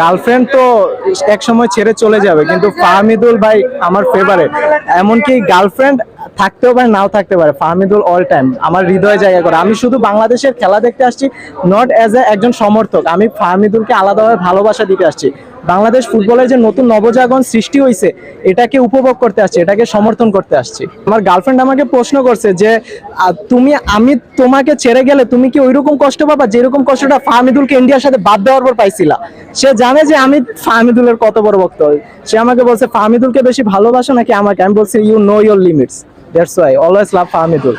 Girlfriend তো এক সময় ছেড়ে চলে যাবে, কিন্তু ফাহমিদুল ভাই আমার ফেভারিট এমনকি গার্লফ্রেন্ড থাকতেও পারে, নাও থাকতে পারে, ফাহমিদুল অল টাইম আমার হৃদয় জায়গা করে। আমি শুধু বাংলাদেশের খেলা দেখতে আসছি নট অ্যাজ এ একজন সমর্থক, আমি ফাহমিদুলকে আলাদাভাবে ভালোবাসা দিতে আসছি। বাংলাদেশ ফুটবলের যে নতুন নবজাগরণ সৃষ্টি হয়েছে এটাকে উপভোগ করতে আসছি, এটাকে সমর্থন করতে আসছি। আমার গার্লফ্রেন্ড আমাকে প্রশ্ন করছে যে তুমি, আমি তোমাকে ছেড়ে গেলে তুমি কি ওইরকম কষ্ট পাবা? যেরকম কষ্টটা ফাহমিদুলকে ইন্ডিয়ার সাথে বাদ দেওয়ার পর পাইছিলা। সে জানে যে আমি ফাহমিদুলের কত বড় ভক্ত। সে আমাকে বলছে, ফাহমিদুলকে বেশি ভালোবাসো নাকি আমাকে? আমি বলছি you know your limits that's why always love Fahmidul.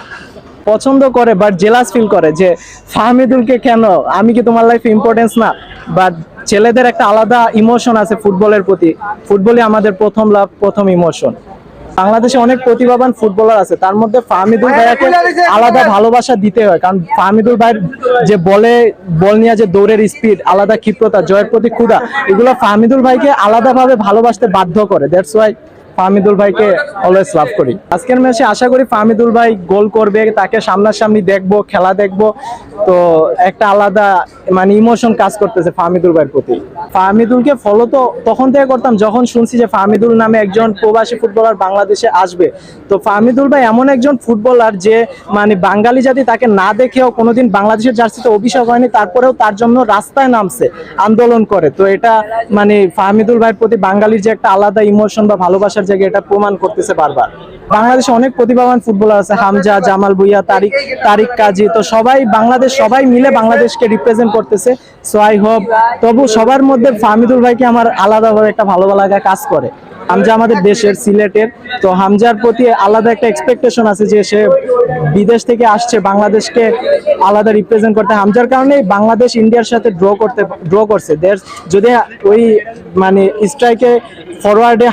পছন্দ করে বাট জেলাস ফিল করে যে, ফাহমিদুলকে কেন? আমি কি তোমার লাইফে ইম্পর্টেন্স না? বাট ছেলেদের একটা আলাদা ইমোশন আছে ফুটবলের প্রতি। ফুটবলই আমাদের প্রথম লাভ প্রথম ইমোশন বাংলাদেশে অনেক প্রতিভাবান ফুটবলার আছে তার মধ্যে ফাহমিদুল ভাইয়াকে আলাদা ভালোবাসা দিতে হয় কারণ ফাহমিদুল ভাইয়ের যে বলে বল নিয়ে যে দৌড়ের স্পিড আলাদা ক্ষিপ্রতা জয়ের প্রতি ক্ষুধা এগুলো ফাহমিদুল ভাইকে আলাদাভাবে ভালোবাসতে বাধ্য করে। দ্যাটস ওয়াই ফাহমিদুল ভাইকে অলওয়েজ লাভ করি। আজকের ম্যাচে আশা করি ফাহমিদুল ভাই গোল করবে তাকে সামনাসামনি দেখব খেলা দেখব। তো একটা আলাদা মানে ইমোশন কাজ করতেছে ফাহমিদুল ভাইয়ের প্রতি। ফাহমিদুলকে ফলো তো তখন থেকে করতাম, যখন শুনছি যে ফাহমিদুল নামে একজন প্রবাসী ফুটবলার বাংলাদেশে আসবে। তো ফাহমিদুল ভাই এমন একজন ফুটবলার যে মানে বাঙালি জাতি তাকে না দেখেও কোনোদিন বাংলাদেশের জার্সিতে অভিষেক হয়নি, তারপরেও তার জন্য রাস্তায় নামছে, আন্দোলন করে। তো এটা মানে ফাহমিদুল ভাইয়ের প্রতি বাঙালির যে একটা আলাদা ইমোশন বা ভালোবাসার জায়গা এটা প্রমাণ করতেছে বারবার। বাংলাদেশে অনেক প্রতিভাবান ফুটবলার আছে, হামজা, জামাল ভুইয়া, তারিক তারিক কাজী, তো সবাই বাংলাদেশ, সবাই মিলে বাংলাদেশকে রিপ্রেজেন্ট করতেছে। সো আই হোপ তবু সবার মধ্যে ফাহমিদুল ভাইকে আমার আলাদাভাবে একটা ভালো লাগা কাজ করে। হামজা আমাদের দেশের সিলেটের। তো হামজার প্রতি আলাদা একটা এক্সপেকটেশন আছে যে সে বিদেশ থেকে আসছে, বাংলাদেশকে আলাদা রিপ্রেজেন্ট করতে। হামজার কারণেই বাংলাদেশ ইন্ডিয়ার সাথে ড্র করতে ড্র করছে। দেশ যদি ওই মানে স্ট্রাইকে ফরওয়ার্ডে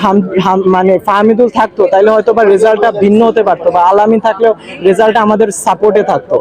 মানে ফাহমিদুল থাকতো তাহলে হয়তো বা রেজাল্টটা ভিন্ন হতে পারতো বা আলামিন থাকলেও রেজাল্টটা আমাদের সাপোর্টে থাকতো।